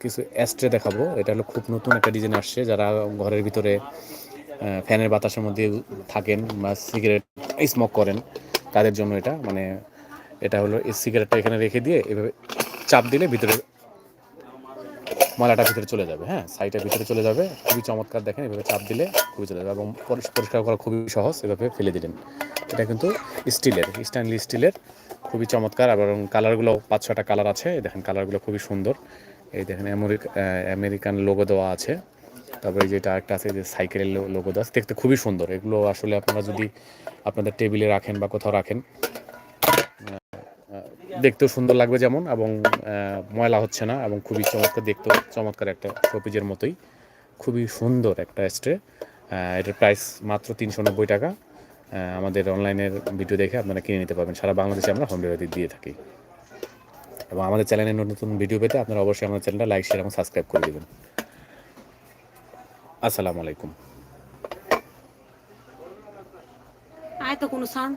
কিছু অ্যাস্ট্রে দেখাবো। এটা হলো খুব নতুন একটা ডিজাইন আসছে। যারা ঘরের ভিতরে ফ্যানের বাতাসের মধ্যে থাকেন বা সিগারেট স্মোক করেন, তাদের জন্য এটা। মানে এটা হলো এই সিগারেটটা এখানে রেখে দিয়ে এভাবে চাপ দিলে ভিতরে ময়লাটা ভিতরে চলে যাবে। হ্যাঁ সাইডের ভিতরে চলে যাবে। খুবই চমৎকার দেখেন, এভাবে চাপ দিলে খুবই চলে যাবে এবং পরিষ- পরিষ্কার করা খুবই সহজ। এভাবে ফেলে দিলেন। এটা কিন্তু স্টিলের স্ট্যানলি স্টিলের খুবই চমৎকার। এবং কালারগুলো পাঁচ ছটা কালার আছে। দেখেন কালারগুলো খুবই সুন্দর। এই দেখেন আমেরিকান লোগো দেওয়া আছে। তারপরে যেটা একটা আছে, যে সাইকেলের লোগো দেওয়া আছে। দেখতে খুবই সুন্দর। এগুলো আসলে আপনারা যদি আপনাদের টেবিলে রাখেন বা কোথাও রাখেন দেখতেও সুন্দর লাগবে যেমন, এবং ময়লা হচ্ছে না, এবং খুবই চমৎকার, দেখতেও চমৎকার একটা শোপিজের মতোই। খুবই সুন্দর একটা স্ট্রে এটার প্রাইস মাত্র তিনশো নব্বই টাকা। আমাদের অনলাইনের ভিডিও দেখে আপনারা কিনে নিতে পারবেন। সারা বাংলাদেশে আমরা হোম ডেলিভারি দিয়ে থাকি। এবং আমাদের চ্যানেলে নতুন ভিডিও পেতে আপনারা অবশ্যই আমাদের চ্যানেলটা লাইক শেয়ার এবং সাবস্ক্রাইব করে দেবেন। আসসালামু আলাইকুম। আয় তো কোনো সাউন্ড